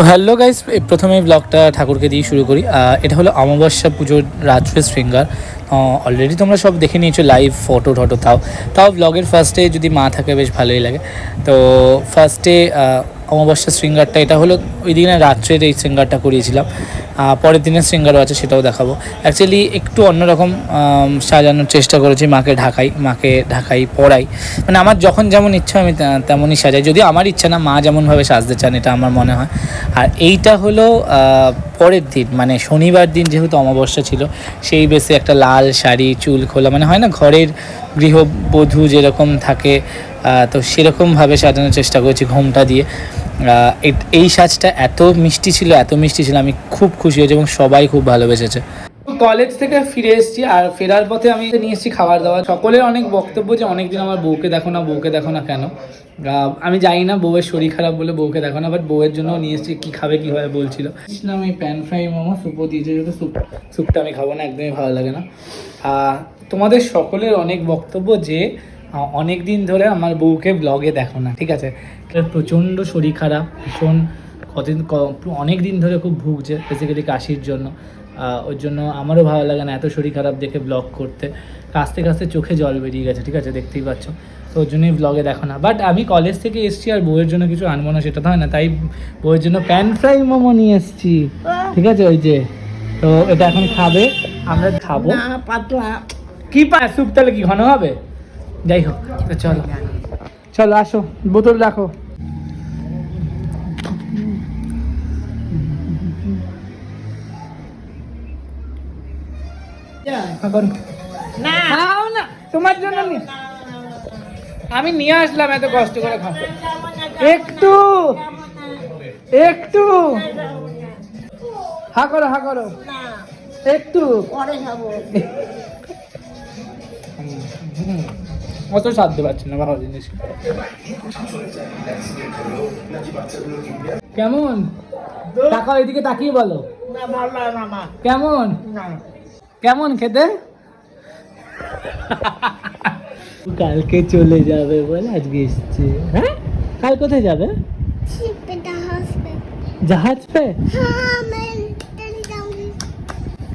So hello guys প্রথমে ব্লগটা ঠাকুরকে দিয়ে শুরু করি। এটা হলো অমাবস্যা পুজোর রাজফেস শৃঙ্গার। অলরেডি তোমরা সব দেখে নিয়েছো লাইভ ফটো টটো তাও। তাও ব্লগের ফার্স্টে যদি মা থাকে, বেশ ভালোই লাগে। তো ফার্স্টে অমাবস্যা শৃঙ্গারটা, এটা হলো ওই দিন রাত্রের এই শৃঙ্গারটা করিয়েছিলাম। পরের দিনের সিঙ্গারও আছে, সেটাও দেখাবো। অ্যাকচুয়ালি একটু অন্যরকম সাজানোর চেষ্টা করেছি মাকে ঢাকাই মাকে ঢাকাই পড়াই। মানে আমার যখন যেমন ইচ্ছা আমি তেমনই সাজাই। যদিও আমার ইচ্ছা না মা যেমনভাবে সাজতে চান, এটা আমার মনে হয়। আর এইটা হলো পরের দিন মানে শনিবার দিন যেহেতু অমাবস্যা ছিল, সেই বেসে একটা লাল শাড়ি, চুল খোলা মানে হয় না, ঘরের গৃহবধূ যেরকম থাকে তো সেরকমভাবে সাজানোর চেষ্টা করেছি ঘোমটা দিয়ে। এই সাজটা এত মিষ্টি ছিল, এত মিষ্টি ছিল, আমি খুব খুশি হয়েছি এবং সবাই খুব ভালোবেসেছে। কলেজ থেকে ফিরে এসেছি আর ফেরার পথে আমি নিয়ে এসেছি খাবার দাবার। সকলের অনেক বক্তব্য যে অনেকদিন আমার বউকে দেখো না, বউকে দেখো না কেন? আমি জানি না বউয়ের শরীর খারাপ বলে বউকে দেখো না বাট বউয়ের জন্য নিয়ে এসেছি কী খাবে, কীভাবে বলছিল। আমি প্যান ফ্রাই মোমো সুপও দিয়েছে যেহেতু স্যুপ স্যুপটা আমি খাব না, একদমই ভালো লাগে না। তোমাদের সকলের অনেক বক্তব্য যে অনেক দিন ধরে আমার বউকে ব্লগে দেখো না ঠিক আছে? প্রচণ্ড শরীর খারাপ ভীষণ কতদিন অনেক দিন ধরে খুব ভুগছে বেসিক্যালি কাশির জন্য। ওর জন্য আমারও ভালো লাগে না এত শরীর খারাপ দেখে ব্লগ করতে। কাস্তে কাস্তে চোখে জল বেরিয়ে গেছে ঠিক আছে? দেখতেই পাচ্ছ। তো ওর জন্যই ব্লগে দেখো না। বাট আমি কলেজ থেকে এসেছি আর বউয়ের জন্য কিছু আনব না সেটা তো হয় না। তাই বউয়ের জন্য প্যান ফ্রাই মোমো নিয়ে এসেছি ঠিক আছে? ওই যে তো এটা এখন খাবে। আমরা খাব। কি পা স্যুপ তাহলে কি ঘন হবে? যাই হোক তো চলো। চলো আসো বোতল রাখো। না। খাও না তোমার জন্য আমি নিয়ে আসলাম এত কষ্ট করে খাও। একটু একটু। হা করো হা করো। একটু। পরে খাব। অত সাধ্য পাচ্ছি না ভালো জিনিস। কেমন? টাকা এদিকে তাকিয়ে বলো। না ভালো লাগে না মা কেমন? কেমন খেতে? কালকে চলে যাবে বলে আজকে এসছে। হ্যাঁ? কাল কোথায় যাবে? জাহাজ পে।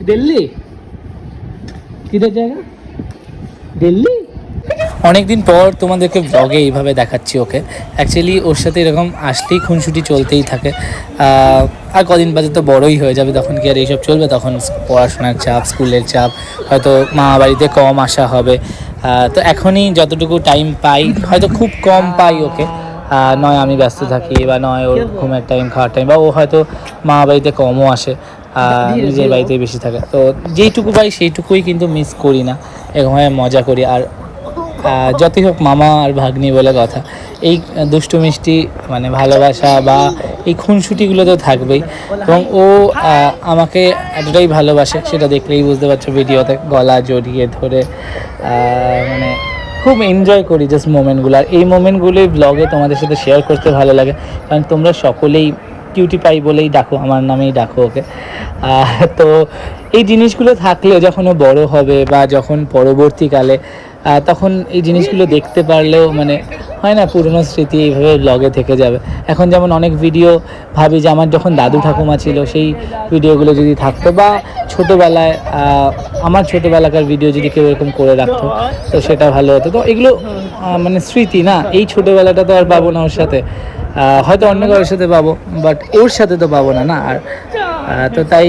দিল্লি? কিদের জায়গা? দিল্লি? অনেকদিন পর তোমাদেরকে ব্লগে এইভাবে দেখাচ্ছি ওকে। অ্যাকচুয়ালি ওর সাথে এরকম আসলেই খুনসুটি চলতেই থাকে। আর কদিন বাদে তো বড়ই হয়ে যাবে তখন কি আর এইসব চলবে? তখন পড়াশোনার চাপ স্কুলের চাপ হয়তো মা বাড়িতে কম আসা হবে। তো এখনই যতটুকু টাইম পাই হয়তো খুব কম পাই ওকে। নয় আমি ব্যস্ত থাকি বা নয় ওর ঘুমের টাইম খাওয়ার টাইম বা ও হয়তো মা বাড়িতে কমও আসে নিজের বাড়িতেই বেশি থাকে। তো যেইটুকু পাই সেইটুকুই কিন্তু মিস করি না। এরকমভাবে মজা করি। আর যতই হোক মামা আর ভাগ্নি বলে কথা। এই দুষ্টু মিষ্টি মানে ভালোবাসা বা এই খুনসুটিগুলো তো থাকবেই। এবং ও আমাকে এতটাই ভালোবাসে, সেটা দেখলেই বুঝতে পারছ ভিডিওতে গলা জড়িয়ে ধরে মানে খুব এনজয় করি জাস্ট মোমেন্টগুলো আর এই মোমেন্টগুলোই ব্লগে তোমাদের সাথে শেয়ার করতে ভালো লাগে। কারণ তোমরা সকলেই কিউটি পাই বলেই ডাকো, আমার নামেই ডাকো ওকে। তো এই জিনিসগুলো থাকলেও যখন ও বড় হবে বা যখন পরবর্তীকালে তখন এই জিনিসগুলো দেখতে পারলেও মানে হয় না, পুরনো স্মৃতি এইভাবে ব্লগে থেকে যাবে। এখন যেমন অনেক ভিডিও ভাবি যে আমার যখন দাদু ঠাকুমা ছিল, সেই ভিডিওগুলো যদি থাকতো বা ছোটোবেলায় আমার ছোটোবেলাকার ভিডিও যদি কেউ এরকম করে রাখতো, তো সেটা ভালো হতো। তো এগুলো মানে স্মৃতি না, এই ছোটোবেলাটা তো আর পাবো না ওর সাথে। হয়তো অন্য কারোর সাথে পাবো বাট ওর সাথে তো পাবো না না আর। তো তাই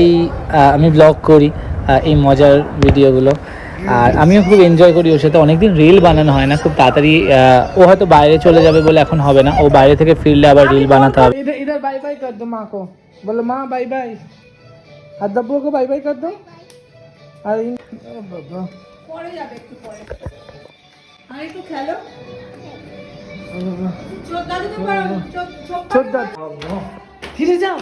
আমি ব্লগ করি এই মজার ভিডিওগুলো আর আমিও খুব এনজয় করি ওর সাথে। অনেকদিন রিল বানানো হয় না খুব তাড়াতাড়ি ও হয়তো বাইরে চলে যাবে বলে এখন হবে না। ও বাইরে থেকে ফিরলে আবার রিল বানাতে হবে। মা বাই বাই আর বাই বাই কর দো। আর ফিরে যাও।